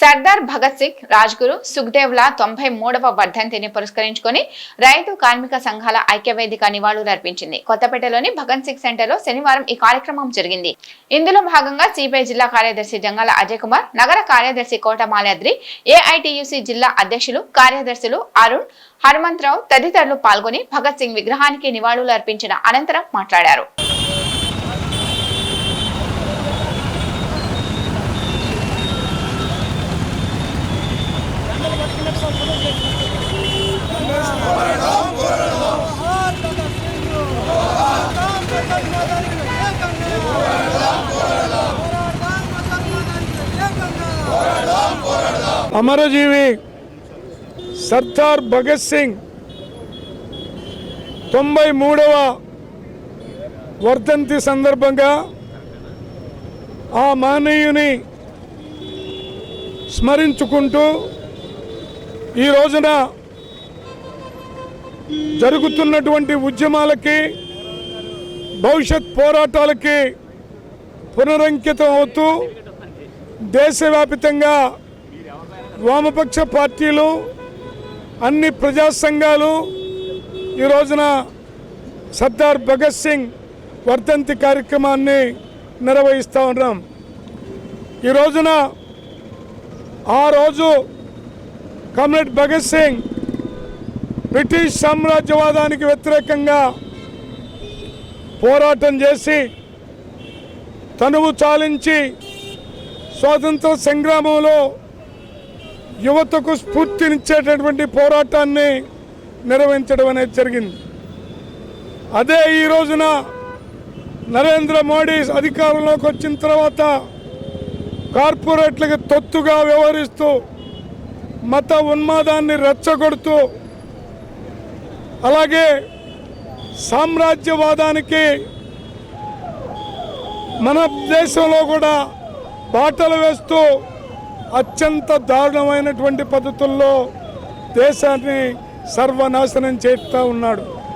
సర్దార్ భగత్ సింగ్ రాజ్గురు సుఖ్దేవ్ల తొంభై మూడవ వర్ధంతిని పురస్కరించుకుని రైతు కార్మిక సంఘాల ఐక్యవేదిక నివాళులర్పించింది కొత్తపేటలోని భగత్ సింగ్ సెంటర్లో శనివారం ఈ కార్యక్రమం జరిగింది. ఇందులో భాగంగా సిపిఐ జిల్లా కార్యదర్శి జంగాల అజయ్ కుమార్ నగర కార్యదర్శి కోట మాలాద్రి ఏఐటియుసి జిల్లా అధ్యక్షులు కార్యదర్శులు అరుణ్ హనుమంతరావు తదితరులు పాల్గొని భగత్ సింగ్ విగ్రహానికి నివాళులు అర్పించిన అనంతరం మాట్లాడారు. అమరజీవి సర్దార్ భగత్ సింగ్ తొంభై మూడవ వర్ధంతి సందర్భంగా ఆ మానవుని స్మరించుకుంటూ ఈ రోజున జరుగుతున్నటువంటి ఉద్యమాలకి భవిష్యత్ పోరాటాలకి పునరంకితం అవుతూ దేశవ్యాపితంగా వామపక్ష పార్టీలు అన్ని ప్రజా సంఘాలు ఈ రోజున సర్దార్ భగత్ సింగ్ వర్ధంతి కార్యక్రమాన్ని నిర్వహిస్తూ ఉన్నాం. ఈ రోజున ఆ రోజు కమ్రేడ్ భగత్ సింగ్ బ్రిటిష్ సామ్రాజ్యవాదానికి వ్యతిరేకంగా పోరాటం చేసి తనువు చాలించి స్వాతంత్ర సంగ్రామంలో యువతకు స్ఫూర్తినిచ్చేటటువంటి పోరాటాన్ని నిర్వహించడం అనేది జరిగింది. అదే ఈ రోజున నరేంద్ర మోడీ అధికారంలోకి వచ్చిన తర్వాత కార్పొరేట్లకు తొత్తుగా వ్యవహరిస్తూ మత ఉన్మాదాన్ని రెచ్చగొడుతూ అలాగే సామ్రాజ్యవాదానికి మన దేశంలో కూడా బాటలు వేస్తూ అత్యంత దారుణమైనటువంటి పద్ధతుల్లో దేశాన్ని సర్వనాశనం చేస్తూ ఉన్నాడు.